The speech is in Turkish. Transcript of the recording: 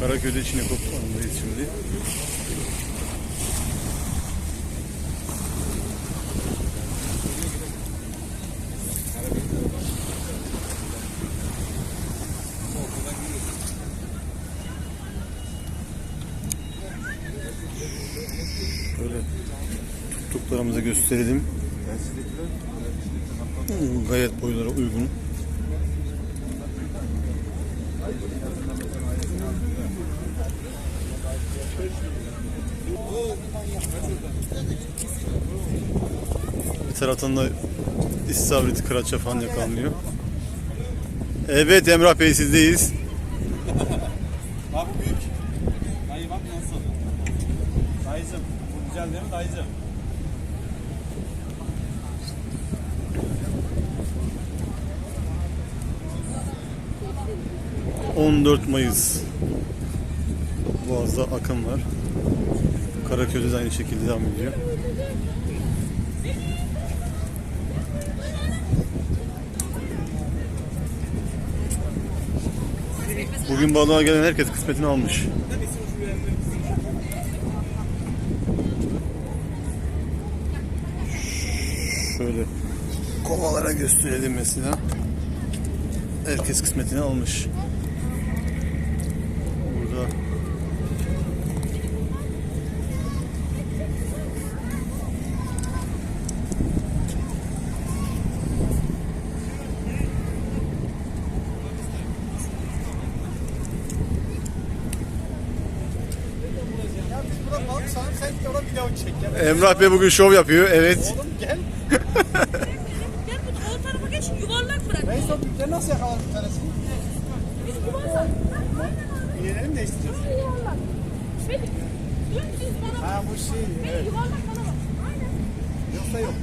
Karaköy'de Çinekop anındayız şimdi. Şöyle tuttuklarımızı gösterelim. Gayet boylara uygun. Bir taraftan da istavrit kıraça falan yakalanıyor. Evet Emrah Bey sizdeyiz. Abi büyük. Dayı bak nasıl. Dayıcım. Bu güzel değil mi dayıcım? 14 Mayıs. Boğaz'da akım var. Karaköy'de de aynı şekilde devam ediyor. Bugün balığa gelen herkes kısmetini almış. Şöyle kovalara gösterelim mesela. Herkes kısmetini almış. Emrah Bey bugün şov yapıyor. Evet. Oğlum gel. Gel bu o tarafa geç yuvarlak bırak. Ben son büyükleri nasıl yakaladın bir tanesini? Biz yuvarlak. İğneleri mi değiştireceğiz? Yuvarlak. Beni dümdüz bana bak. Ha bu şey. Beni yuvarlak bana bak. Aynen. Yoksa yok.